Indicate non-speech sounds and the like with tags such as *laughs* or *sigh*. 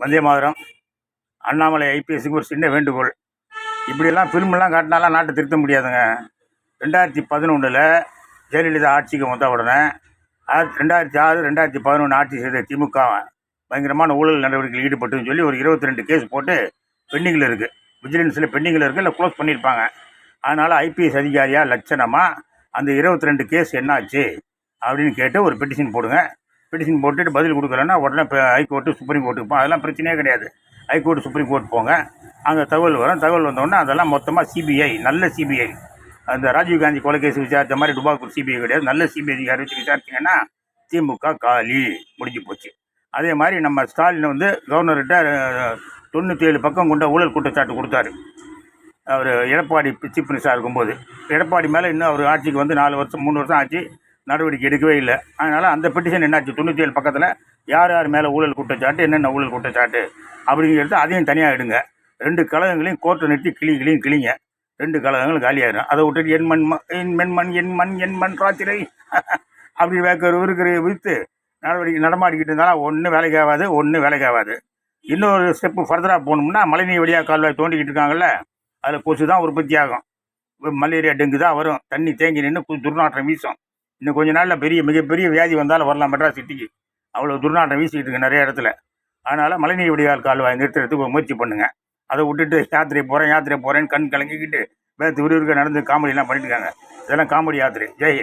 வந்தே மாதிரம். அண்ணாமலை ஐபிஎஸ்க்கு ஒரு சின்ன வேண்டுகோள். இப்படியெல்லாம் ஃபிலிம்லாம் காட்டினாலாம் நாட்டை திருத்த முடியாதுங்க. ரெண்டாயிரத்தி பதினொன்றில் ஜெயலலிதா ஆட்சிக்கு வந்த உடனே ஆயிரத்தி ரெண்டாயிரத்தி ஆறு ரெண்டாயிரத்தி பதினொன்று ஆட்சி செய்த திமுக பயங்கரமான ஊழல் நடவடிக்கையில் ஈடுபட்டுன்னு சொல்லி ஒரு இருபத்தி ரெண்டு கேஸ் போட்டு பெண்டிங்கில் இருக்குது விஜிலன்ஸில் பெண்டிங்கில் இருக்குது இல்லை க்ளோஸ் பண்ணியிருப்பாங்க. அதனால் ஐபிஎஸ் அதிகாரியாக லட்சணமாக அந்த இருபத்தி ரெண்டு கேஸ் என்னாச்சு அப்படின்னு கேட்டு ஒரு பெட்டிஷன் போடுங்க. பெட்டிஷன் போட்டுட்டு பதில் கொடுக்கலன்னா உடனே இப்போ ஹைகோர்ட்டு சுப்ரீம் கோர்ட்டுக்கு போகும் அதெல்லாம் பிரச்சனையே கிடையாது. ஹைகோர்ட் சுப்ரீம் கோர்ட் போங்க. அங்கே தகவல் வரும். தகவல் வந்தோடனே அதெல்லாம் மொத்தமாக சிபிஐ நல்ல சிபிஐ அந்த ராஜீவ்காந்தி கொலைகேஸ் விசாரித்த மாதிரி டுபாக்கூர் சிபிஐ கிடையாது. நல்ல சிபிஐ அதிகாரி வச்சு விசாரிச்சிங்கன்னா திமுக காலி. முடிஞ்சு போச்சு. அதே மாதிரி நம்ம ஸ்டாலின் வந்து கவர்னர்கிட்ட தொண்ணூற்றி ஏழு பக்கம் கொண்ட ஊழல் குற்றச்சாட்டு கொடுத்தாரு. அவர் எடப்பாடி சீஃப் மினிஸ்டராக இருக்கும்போது. எடப்பாடி மேலே இன்னும் அவர் ஆட்சிக்கு வந்து நாலு வருஷம் மூணு வருஷம் ஆச்சு. நடவடிக்கை எடுக்கவே இல்லை. அதனால் அந்த பெட்டிஷன் என்னாச்சு? தொண்ணூற்றி ஏழு பக்கத்தில் யார் யார் மேலே ஊழல் குற்றச்சாட்டு என்னென்ன ஊழல் குற்றச்சாட்டு அப்படிங்கிறது அதையும் தனியாக எடுங்க. ரெண்டு கழகங்களையும் கோர்ட்டை நிறுத்தி கிளி கிளியும் கிளிங்க. ரெண்டு கழகங்கள் காலியாயிடும் அதை விட்டுட்டு என் மண் என் என் மென்மண் என் மண் என் மண் ராத்திரை *laughs* அப்படி வேக்கிற இருக்கிற வித்து நடவடிக்கை நடமாடிக்கிட்டு இருந்தாலும் ஒன்றும் வேலைக்கு ஆகாது ஒன்றும் வேலைக்கு ஆகாது. இன்னொரு ஸ்டெப்பு ஃபர்தராக போகணும்னா மழைநீர் வழியாக கால்வாய் தோண்டிக்கிட்டு இருக்காங்கல்ல அதில் கொசு தான் உற்பத்தி ஆகும். மலேரியா டெங்கு தான் வரும். தண்ணி தேங்கி நின்று துர்நாற்றம் வீசும். இன்னும் கொஞ்ச நாளில் பெரிய மிகப்பெரிய வியாதி வந்தாலும் வரலாம் மெட்ராஸ் சிட்டிக்கு. அவ்வளோ துர்நாற்றம் வீசிக்கிட்டு இருக்கு நிறைய இடத்துல. அதனால் மழைநீர் வடிகால் கால்வாய் நிறுத்துறதுக்கு ஒரு முயற்சி பண்ணுங்க. அதை விட்டுட்டு யாத்திரை போகிறேன் யாத்திரை போகிறேன்னு கண் கலங்கிக்கிட்டு வேறு விறுவிறுக்க நடந்து காமெடிலாம் பண்ணிட்டு இருக்காங்க. இதெல்லாம் காமெடி யாத்திரை. ஜெய்